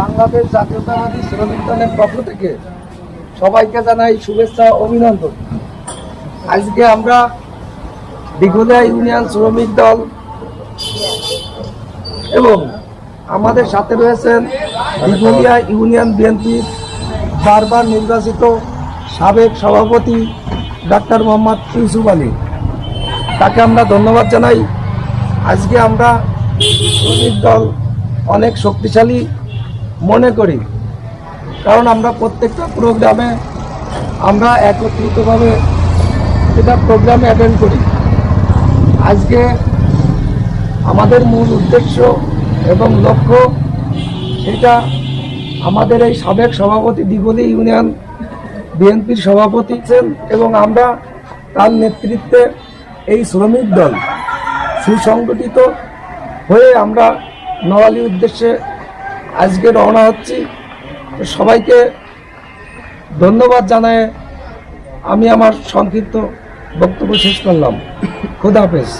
বাংলাদেশ জাতীয়তাবাদী শ্রমিক দলের পক্ষ থেকে সবাইকে জানাই শুভেচ্ছা অভিনন্দন। আজকে আমরা দিঘলিয়া ইউনিয়ন শ্রমিক দল এবং আমাদের সাথে রয়েছেন দিঘলিয়া ইউনিয়ন বিএনপির বারবার নির্বাচিত সাবেক সভাপতি ডাক্তার মোহাম্মদ ইউসুফ আলী। তাকে আমরা ধন্যবাদ জানাই। আজকে আমরা শ্রমিক দল অনেক শক্তিশালী মনে করি। কারণ আমরা প্রত্যেকটা প্রোগ্রামে আমরা একত্রিতভাবে এটা প্রোগ্রামে অ্যাটেন্ড করি। আজকে আমাদের মূল উদ্দেশ্য এবং লক্ষ্য সেটা আমাদের এই সাবেক সভাপতি দিগলি ইউনিয়ন বিএনপির সভাপতি ছিলেন এবং আমরা তার নেতৃত্বে এই শ্রমিক দল সুসংগঠিত হয়ে আমরা নওয়ালি উদ্দেশ্যে আজকে রওনা হচ্ছি। সবাইকে ধন্যবাদ জানায় আমি আমার সংক্ষিপ্ত বক্তব্য শেষ করলাম। খুদা হাফেজ।